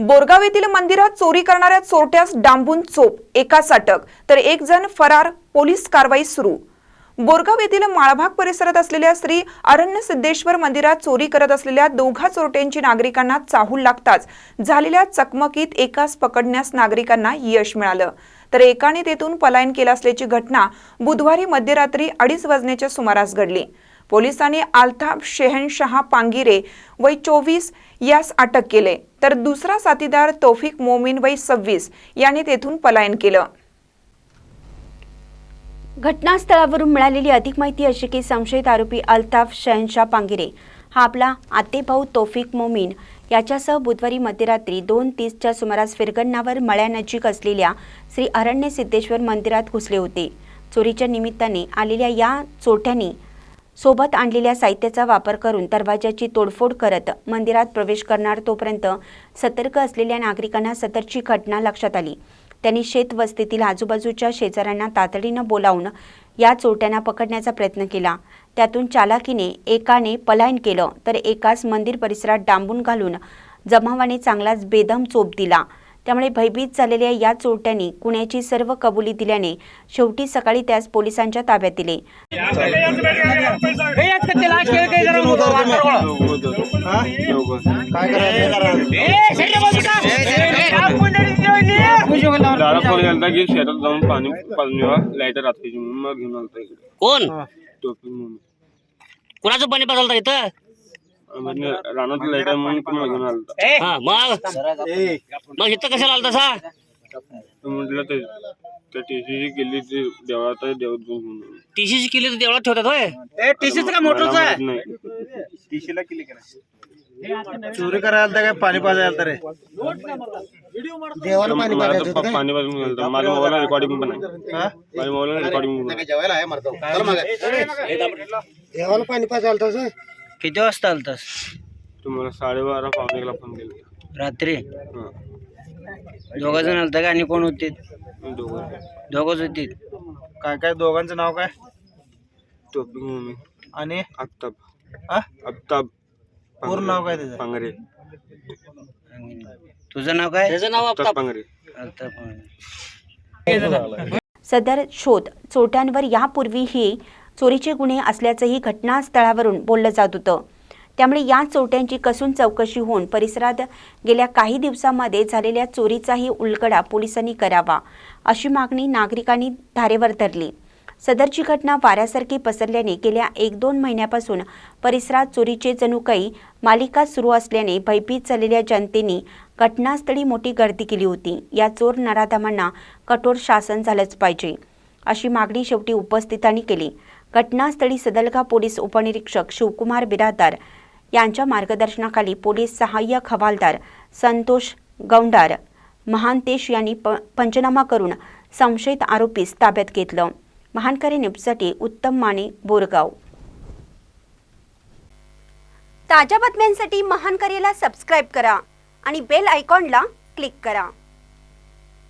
बोरगाव येथील मंदिरात चोरी करणाऱ्या चोरट्यास डांबून चोप एकाच अटक तर एक जण फरार पोलीस कारवाई सुरू. बोरगाव येथील माळभाग परिसरात असलेल्या श्री अरण्य सिद्धेश्वर मंदिरात चोरी करत असलेल्या दोघा चोरट्यांची नागरिकांना चाहूल लागताच झालेल्या चकमकीत एकास पकडण्यास नागरिकांना यश मिळालं. तर एकाने तेथून पलायन केलं असल्याची घटना बुधवारी मध्यरात्री अडीच वाजण्याच्या सुमारास घडली. पोलिसांनी आल्ताफ शेहनशहा पांगिरे वय चोवीस यास अटक केले. तर दुसरा साथीदार तौफिक मोमीन वय सव्वीस याने तेथून पलायन केलं. घटनास्थळावरून मिळालेली अधिक माहिती अशी की संशयित आरोपी अल्ताफ शहनशाह पांगिरे हा आपला आतेभाऊ तौफिक मोमीन. याच्यासह बुधवारी मध्यरात्री दोन तीसच्या सुमारास फिरगन्नावर मळ्यानजीक असलेल्या श्री अरण्य सिद्धेश्वर मंदिरात घुसले होते. चोरीच्या निमित्ताने आलेल्या या चोरट्यांनी सोबत आणलेल्या साहित्याचा वापर करून दरवाजाची तोडफोड करत मंदिरात प्रवेश करणार तोपर्यंत सतर्क असलेल्या नागरिकांना सतर्कची घटना लक्षात आली. त्यांनी शेतवस्तीतील आजूबाजूच्या शेजाऱ्यांना तातडीनं बोलावून या चोरट्यांना पकडण्याचा प्रयत्न केला. त्यातून चालाकीने एकाने पलायन केलं तर एकास मंदिर परिसरात डांबून घालून जमावाने चांगलाच बेदम चोप दिला. त्यामुळे भयभीत झालेल्या या चोरट्यांनी कुण्याची सर्व कबुली दिल्याने शेवटी सकाळी त्यास पोलिसांच्या ताब्यात दिले. जाऊन पाणी मग घेऊन आलता कोण? टोपी म्हणून. कुणाचं पाणी बदलता इथं? रानात लाइट आहे म्हणून तुम्हाला घेऊन आलता हा मग मग इथं कशाला आला तसा तर म्हटलं ते त्या टीसीची गेली ते देवळात आहे आलो. टीसीची किल्ली तर देवळात ठेवतात होय ए, टीसीचं का मोटरचं आहे? नाही चोरी करायला तर काय पाणी पाजायला तर रे देवाला पाणी मला तर? पाणी पाजून माझ्या मोबाईलला रेकॉर्डिंग पण आहे हा? माझ्या मोबाईलला रेकॉर्डिंग पण आहे देवाला पाणी पाजायला तसं किती वाजता आलतास? तुम्हाला साडेबारा पावणे एकला फोन केला. रात्री? हा. दोघ जण आलता का आणि कोण होते? दोघं दोघच होते. काय काय दोघांचं नाव काय? आणि? आत्ताब हा? आत्ताब पूर्ण नाव काय त्याचं? पांगरे तुझं नाव काय? त्याचं नाव आत्ताब पांगरे सदर शोध चोरट्यांवर यापूर्वीही चोरीचे गुन्हे असल्याचंही घटनास्थळावरून बोललं जात होतं. त्यामुळे या चोरट्यांची कसून चौकशी होऊन परिसरात गेल्या काही दिवसांमध्ये झालेल्या चोरीचाही उलगडा पोलिसांनी करावा अशी मागणी नागरिकांनी धारेवर धरली. सदरची घटना वाऱ्यासारखी पसरल्याने गेल्या एक दोन महिन्यापासून परिसरात चोरीचे जणू काही मालिका सुरू असल्याने भयभीत झालेल्या जनतेने घटनास्थळी मोठी गर्दी केली होती. या चोर नराधमांना कठोर शासन झालंच पाहिजे अशी मागणी शेवटी उपस्थितांनी केली. घटनास्थळी सदलगा पोलीस उपनिरीक्षक शिवकुमार बिरादार यांच्या मार्गदर्शनाखाली पोलीस सहाय्यक हवालदार संतोष गौंडार महांतेश यांनी प पंचनामा करून संशयित आरोपीस ताब्यात घेतलं. महानकरी न्यूजसाठी उत्तम माने बोरगाव. ताज्या बातम्यांसाठी महानकरेला सबस्क्राईब करा आणि बेल आयकॉनला क्लिक करा.